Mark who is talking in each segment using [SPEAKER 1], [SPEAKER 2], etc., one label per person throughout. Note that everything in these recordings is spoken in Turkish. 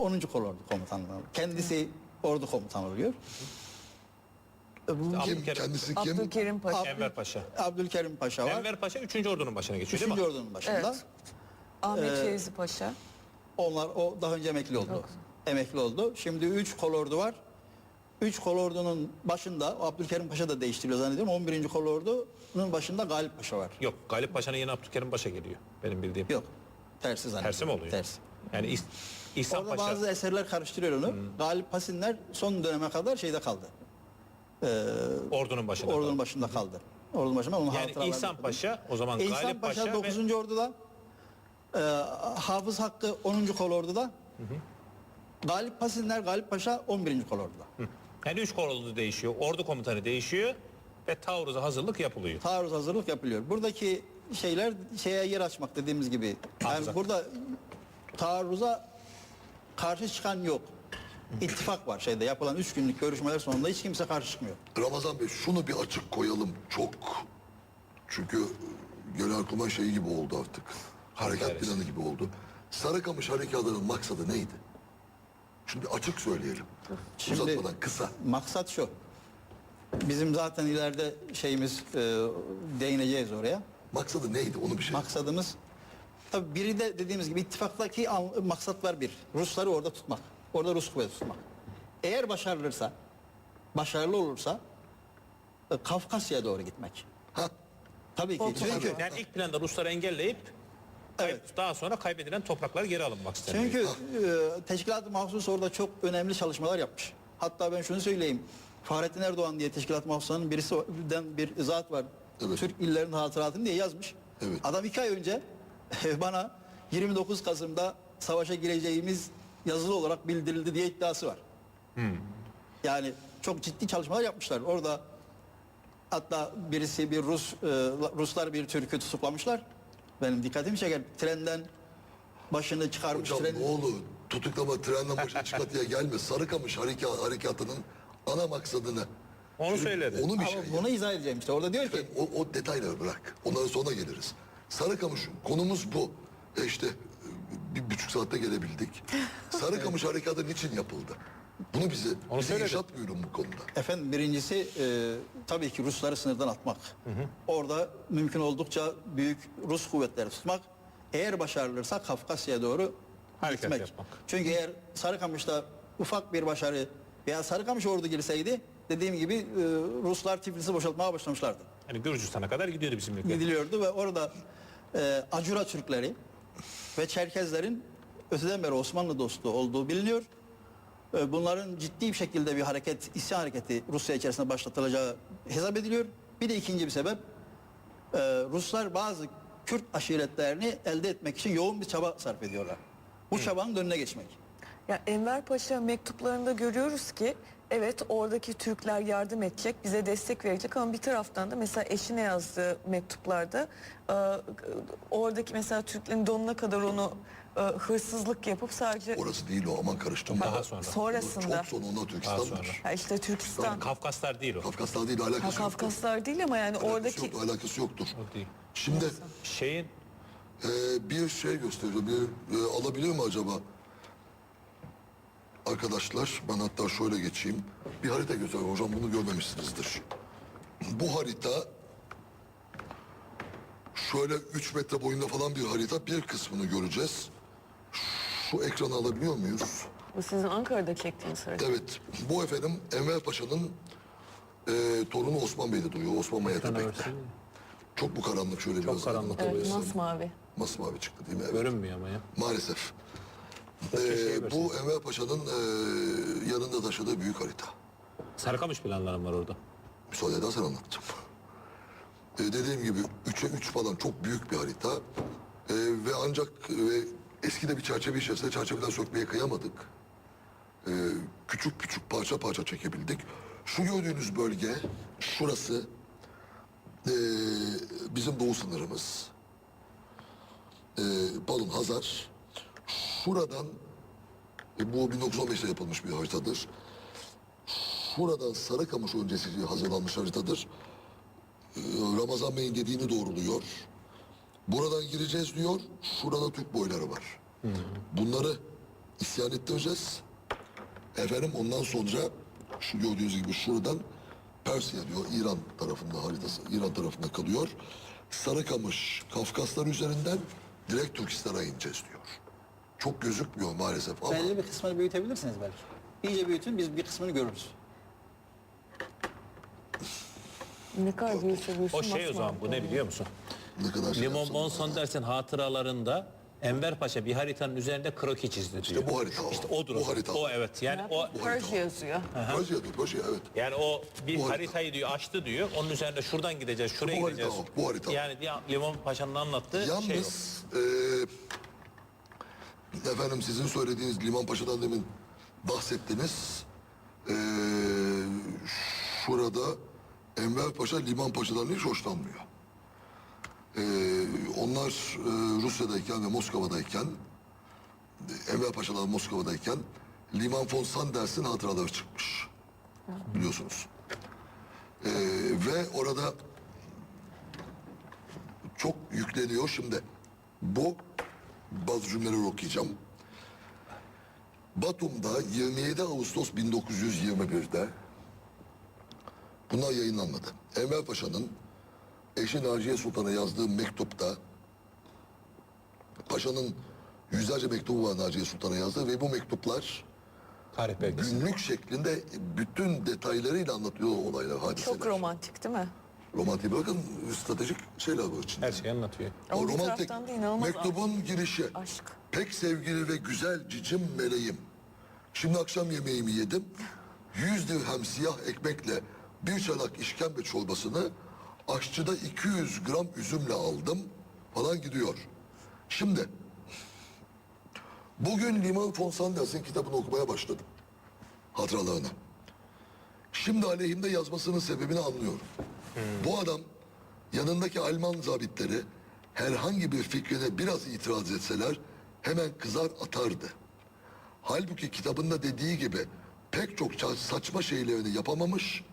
[SPEAKER 1] 10. Kolordu komutanlığı. Kendisi ordu komutanı oluyor. E,
[SPEAKER 2] Kim
[SPEAKER 3] Abdülkerim-
[SPEAKER 2] kendisi kim?
[SPEAKER 4] Abdülkerim Paşa.
[SPEAKER 1] Abdül-
[SPEAKER 3] Enver Paşa.
[SPEAKER 1] Abdülkerim Paşa var.
[SPEAKER 3] Enver Paşa 3. ordunun başına geçiyor değil
[SPEAKER 1] 3.
[SPEAKER 3] mi?
[SPEAKER 1] ordunun başında.
[SPEAKER 4] Evet. Ahmet
[SPEAKER 1] Ee,
[SPEAKER 4] Fevzi Paşa.
[SPEAKER 1] Onlar o daha önce emekli oldu. Emekli oldu. Şimdi 3 kolordu var. 3 kolordunun başında Abdülkerim Paşa da değiştiriliyor zannediyorum. 11. kolordunun başında Galip Paşa var.
[SPEAKER 3] Yok Galip Paşa'nın yeni Abdülkerim Paşa geliyor. Benim bildiğim.
[SPEAKER 1] Yok. Tersi zannediyorum.
[SPEAKER 3] Tersi mi oluyor?
[SPEAKER 1] Tersi.
[SPEAKER 3] Yani İhsan
[SPEAKER 1] Orada
[SPEAKER 3] Paşa.
[SPEAKER 1] Bazı eserler karıştırıyor onu. Galip Pasinler son döneme kadar şeyde kaldı.
[SPEAKER 3] ordunun başında.
[SPEAKER 1] Ordunun
[SPEAKER 3] kaldı.
[SPEAKER 1] başında kaldı. Ordunun başında onun
[SPEAKER 3] Yani İhsan. Paşa o zaman
[SPEAKER 1] İhsan
[SPEAKER 3] Galip
[SPEAKER 1] Paşa,
[SPEAKER 3] Paşa,
[SPEAKER 1] 9.
[SPEAKER 3] ve
[SPEAKER 1] orduda. E, Hafız Hakkı 10. kolorduda. Galip Pasinler Galip Paşa 11. kolorduda.
[SPEAKER 3] yani 3 kolordu değişiyor. Ordu komutanı değişiyor ve taarruza hazırlık yapılıyor.
[SPEAKER 1] taarruz hazırlık yapılıyor. Buradaki şeyler şeye yer açmak dediğimiz gibi. Yani burada taarruza karşı çıkan yok. İttifak var şeyde yapılan üç günlük görüşmeler sonunda hiç kimse karşı çıkmıyor.
[SPEAKER 2] Ramazan Bey şunu bir açık koyalım. Çok çünkü genelkurmay şeyi gibi oldu artık. Harekat
[SPEAKER 3] Evet.
[SPEAKER 2] planı gibi oldu. Sarıkamış harekatının maksadı neydi? Şimdi açık söyleyelim.
[SPEAKER 1] Şimdi-
[SPEAKER 2] Uzatmadan kısa.
[SPEAKER 1] Maksat şu. Bizim zaten ileride şeyimiz e, değineceğiz oraya.
[SPEAKER 2] Maksadı neydi? Onu bir şey.
[SPEAKER 1] Maksadımız tabii biri de dediğimiz gibi ittifaktaki maksatlar bir. Rusları orada tutmak. Orada Rus kuvveti tutmak. Eğer başarılırsa, başarılı olursa e, Kafkasya'ya doğru gitmek.
[SPEAKER 2] ha,
[SPEAKER 1] Tabii ki. Çünkü
[SPEAKER 3] Yani ilk planda Rusları engelleyip
[SPEAKER 1] Evet.
[SPEAKER 3] daha sonra kaybedilen topraklar geri alınmak isteniyor.
[SPEAKER 1] çünkü e, teşkilat-ı mahsus orada çok önemli çalışmalar yapmış. Hatta ben şunu söyleyeyim. Fahrettin Erdoğan diye teşkilat-ı mahsusanın birisinden bir zat var.
[SPEAKER 2] Evet.
[SPEAKER 1] Türk illerin hatıratını diye yazmış.
[SPEAKER 2] Evet.
[SPEAKER 1] Adam iki ay önce bana 29 Kasım'da savaşa gireceğimiz yazılı olarak bildirildi diye iddiası var. Yani çok ciddi çalışmalar yapmışlar. Orada hatta birisi bir Rus e, Ruslar bir Türk'ü tutuklamışlar. Benim dikkatimi çeker. Trenden başını çıkarmış.
[SPEAKER 2] hocam
[SPEAKER 1] tren-
[SPEAKER 2] ne olur tutuklama trenden başa çıkartıya gelme. Sarıkamış harekat, harekatının ana maksadını.
[SPEAKER 3] Onu
[SPEAKER 2] Şimdi
[SPEAKER 3] söyledi.
[SPEAKER 2] Onu bir
[SPEAKER 1] Ama
[SPEAKER 2] şey.
[SPEAKER 1] bunu izah edeceğim işte. Orada diyor ki
[SPEAKER 2] O, o detayları bırak. Onlara sonra geliriz. Sarıkamış konumuz bu. E işte bir buçuk saatte gelebildik. Sarıkamış harekatı niçin yapıldı? Bunu bize,
[SPEAKER 3] Onu
[SPEAKER 2] bize
[SPEAKER 3] söyledi.
[SPEAKER 2] inşaat buyurun bu konuda.
[SPEAKER 1] efendim birincisi e, tabii ki Rusları sınırdan atmak. Orada mümkün oldukça büyük Rus kuvvetleri tutmak. Eğer başarılırsa Kafkasya'ya doğru
[SPEAKER 3] Hareket
[SPEAKER 1] gitmek.
[SPEAKER 3] yapmak.
[SPEAKER 1] Çünkü eğer Sarıkamış'ta ufak bir başarı veya Sarıkamış ordu girseydi dediğim gibi e, Ruslar Tiflis'i boşaltmaya başlamışlardı.
[SPEAKER 3] Yani Gürcistan'a kadar gidiyordu bizim ülke.
[SPEAKER 1] gidiliyordu ve orada e, Acura Türkleri ve Çerkezlerin öteden beri Osmanlı dostu olduğu biliniyor. E, bunların ciddi bir şekilde bir hareket, isyan hareketi Rusya içerisinde başlatılacağı hesap ediliyor. Bir de ikinci bir sebep e, Ruslar bazı Kürt aşiretlerini elde etmek için yoğun bir çaba sarf ediyorlar. Bu çabanın önüne geçmek.
[SPEAKER 4] Ya Enver Paşa mektuplarında görüyoruz ki evet oradaki Türkler yardım edecek, bize destek verecek ama bir taraftan da mesela eşine yazdığı mektuplarda e, oradaki mesela Türklerin donuna kadar onu e, hırsızlık yapıp sadece
[SPEAKER 2] Orası değil o aman karıştırma.
[SPEAKER 3] Daha sonra.
[SPEAKER 4] sonrasında
[SPEAKER 2] Çok
[SPEAKER 3] Daha
[SPEAKER 2] Türkistan
[SPEAKER 3] sonra.
[SPEAKER 4] ya işte Türkistan
[SPEAKER 3] Kafkaslar değil o.
[SPEAKER 2] Kafkaslar değil
[SPEAKER 4] ha,
[SPEAKER 2] alakası yoktur.
[SPEAKER 4] Kafkaslar değil ama yani
[SPEAKER 2] Alakası
[SPEAKER 4] oradaki
[SPEAKER 2] yoktur, alakası yoktur.
[SPEAKER 3] O değil.
[SPEAKER 2] Şimdi
[SPEAKER 3] Şeyin
[SPEAKER 2] e, bir şey gösteriyor. Bir, e, alabilir mi acaba? Arkadaşlar ben hatta şöyle geçeyim. Bir harita gösteriyor. Hocam bunu görmemişsinizdir. Bu harita şöyle 3 metre boyunda falan bir harita. Bir kısmını göreceğiz. Şu ekranı alabiliyor muyuz?
[SPEAKER 4] bu sizin Ankara'da çektiğiniz harita.
[SPEAKER 2] Evet. Bu efendim Enver Paşa'nın e, torunu Osman Bey'de duruyor. Osman Mayatepek'te. Çok bu karanlık şöyle biraz
[SPEAKER 3] karanlık
[SPEAKER 4] Evet,
[SPEAKER 2] aydınlatabilirsem.
[SPEAKER 4] masmavi.
[SPEAKER 2] Masmavi çıktı değil mi? Evet.
[SPEAKER 3] görünmüyor ama ya.
[SPEAKER 2] Maalesef. Ee, bu Enver Paşa'nın e, yanında taşıdığı büyük harita.
[SPEAKER 3] Sarıkamış planlarım var orada.
[SPEAKER 2] Müsaade edersen anlatacağım. Ee, dediğim gibi 3'e 3 falan çok büyük bir harita. Ee, ve ancak ve eskide bir çerçeve içerisinde çerçeveden sökmeye kıyamadık. Ee, küçük küçük parça parça çekebildik. Şu gördüğünüz bölge, şurası ee, bizim doğu sınırımız. Ee, pardon Hazar. Şuradan e, bu 1915'te yapılmış bir haritadır. Şuradan Sarıkamış öncesi hazırlanmış haritadır. Ee, Ramazan Bey'in dediğini doğruluyor. Buradan gireceğiz diyor. Şurada Türk boyları var. Bunları isyan ettireceğiz. Efendim ondan sonra şu gördüğünüz gibi şuradan Persya diyor İran tarafında haritası İran tarafında kalıyor. Sarıkamış Kafkaslar üzerinden direkt Türkistan'a ineceğiz diyor. Çok gözükmüyor maalesef ama
[SPEAKER 1] Belli bir kısmını büyütebilirsiniz belki. İyice büyütün biz bir kısmını görürüz.
[SPEAKER 4] Ne kadar büyüse büyüsün.
[SPEAKER 3] O şey o zaman bu ne biliyor musun?
[SPEAKER 2] ne kadar şey
[SPEAKER 3] Limon
[SPEAKER 2] yapsam-
[SPEAKER 3] Bon Sanders'in hatıralarında Enver Paşa bir haritanın üzerinde kroki çizdi diyor.
[SPEAKER 2] İşte bu harita o.
[SPEAKER 3] İşte odur.
[SPEAKER 2] Bu
[SPEAKER 3] o.
[SPEAKER 2] harita.
[SPEAKER 3] O evet. Yani o
[SPEAKER 4] Persia yazıyor.
[SPEAKER 2] Persia diyor Persia evet.
[SPEAKER 3] yani o bir
[SPEAKER 2] Bu harita.
[SPEAKER 3] haritayı diyor açtı diyor. Onun üzerinde şuradan gideceğiz, şuraya
[SPEAKER 2] Bu harita
[SPEAKER 3] gideceğiz.
[SPEAKER 2] o, bu harita o.
[SPEAKER 3] Yani diye Limon Paşa'nın anlattığı şey o.
[SPEAKER 2] Yalnız eee, efendim sizin söylediğiniz Liman Paşa'dan demin bahsettiniz. Eee, şurada Enver Paşa Liman Paşa'dan hiç hoşlanmıyor. Eee, onlar eee, Rusya'dayken ve Moskova'dayken Enver Paşa'dan Moskova'dayken Liman von Sanders'in hatıraları çıkmış. Biliyorsunuz. Eee, ve orada çok yükleniyor şimdi. Bu bazı cümleleri okuyacağım. Batum'da 27 Ağustos 1921'de bunlar yayınlanmadı. Enver Paşa'nın eşi Naciye Sultan'a yazdığı mektupta Paşa'nın yüzlerce mektubu var Naciye Sultan'a yazdığı ve bu mektuplar
[SPEAKER 3] Tarih belgesi.
[SPEAKER 2] günlük şeklinde bütün detaylarıyla anlatıyor olaylar, hadiseler.
[SPEAKER 4] Çok romantik değil mi?
[SPEAKER 2] Romantik bakın stratejik şeyler var içinde.
[SPEAKER 3] Her şeyi anlatıyor.
[SPEAKER 4] Ama
[SPEAKER 2] O
[SPEAKER 4] bir
[SPEAKER 2] romantik
[SPEAKER 4] taraftan da inanılmaz
[SPEAKER 2] mektubun girişi.
[SPEAKER 4] aşk.
[SPEAKER 2] Pek sevgili ve güzel cicim meleğim. Şimdi akşam yemeğimi yedim. Yüz dirhem siyah ekmekle bir çanak işkembe çorbasını aşçıda 200 gram üzümle aldım falan gidiyor. Şimdi bugün Liman von Sanders'in kitabını okumaya başladım. Hatıralarını. Şimdi aleyhimde yazmasının sebebini anlıyorum. Bu adam yanındaki Alman zabitleri herhangi bir fikrine biraz itiraz etseler hemen kızar atardı. Halbuki kitabında dediği gibi pek çok saçma şeylerini yapamamış,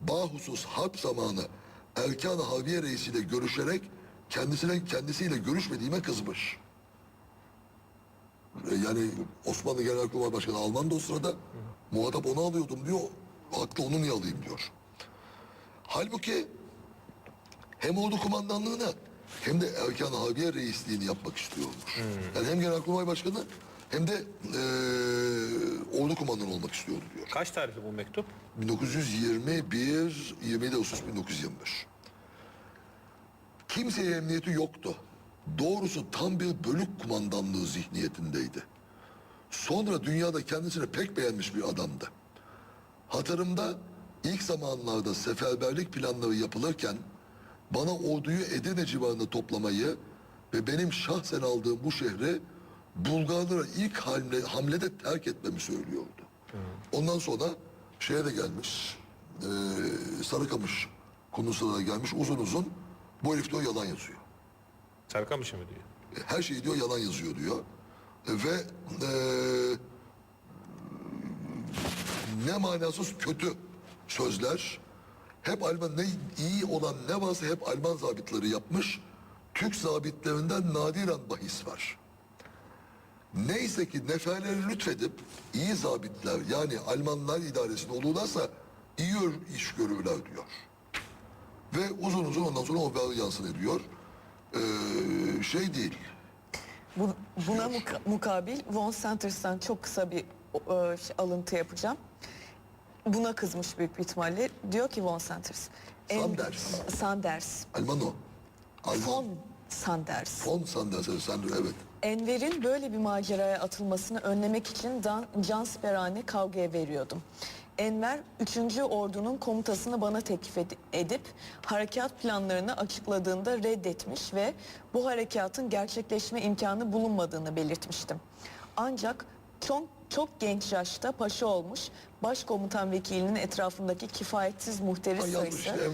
[SPEAKER 2] bahusus harp zamanı Erkan-ı Haviye reisiyle görüşerek kendisine kendisiyle görüşmediğime kızmış. E, Yani Osmanlı Genelkurmay Başkanı Alman da o sırada muhatap onu alıyordum diyor. Haklı onu niye alayım diyor. Halbuki hem ordu kumandanlığını hem de Erkan Haviye reisliğini yapmak istiyormuş. Yani hem Genelkurmay Başkanı hem de eee ordu kumandanı olmak istiyordu diyor.
[SPEAKER 3] Kaç tarihli bu mektup?
[SPEAKER 2] 1921 27 Ağustos 1921. Kimseye emniyeti yoktu. Doğrusu tam bir bölük kumandanlığı zihniyetindeydi. Sonra dünyada kendisini pek beğenmiş bir adamdı. Hatırımda ilk zamanlarda seferberlik planları yapılırken bana orduyu Edirne civarında toplamayı ve benim şahsen aldığım bu şehri Bulgarlara ilk hamle, hamlede terk etmemi söylüyordu. Ondan sonra şeye de gelmiş, eee Sarıkamış konusuna da gelmiş uzun uzun bu herif diyor yalan yazıyor.
[SPEAKER 3] Sarıkamış'ı mı diyor?
[SPEAKER 2] Her şeyi diyor yalan yazıyor diyor. Ve eee, ne manasız kötü sözler hep Alman ne iyi olan ne varsa hep Alman zabitleri yapmış. Türk zabitlerinden nadiren bahis var. Neyse ki neferleri lütfedip iyi zabitler yani Almanlar idaresinde olurlarsa iyi iş görürler diyor. Ve uzun uzun ondan sonra o haber yansın ediyor. Ee, şey değil.
[SPEAKER 4] Bu- buna muka- mukabil Von Sanders'tan çok kısa bir e, şey, alıntı yapacağım. Buna kızmış büyük bir ihtimalle. Diyor ki Von Sanders. en-
[SPEAKER 2] Sanders.
[SPEAKER 4] Sanders.
[SPEAKER 2] Alman o. Alman.
[SPEAKER 4] Von Sanders.
[SPEAKER 2] Von Sanders, Sanders, evet.
[SPEAKER 4] Enver'in böyle bir maceraya atılmasını önlemek için dan, cansiperane kavgaya veriyordum. Enver 3. Ordu'nun komutasını bana teklif ed- edip harekat planlarını açıkladığında reddetmiş ve bu harekatın gerçekleşme imkanı bulunmadığını belirtmiştim. Ancak çok çok genç yaşta paşa olmuş başkomutan vekilinin etrafındaki kifayetsiz muhteris
[SPEAKER 2] Ay, yanlış.
[SPEAKER 4] sayısı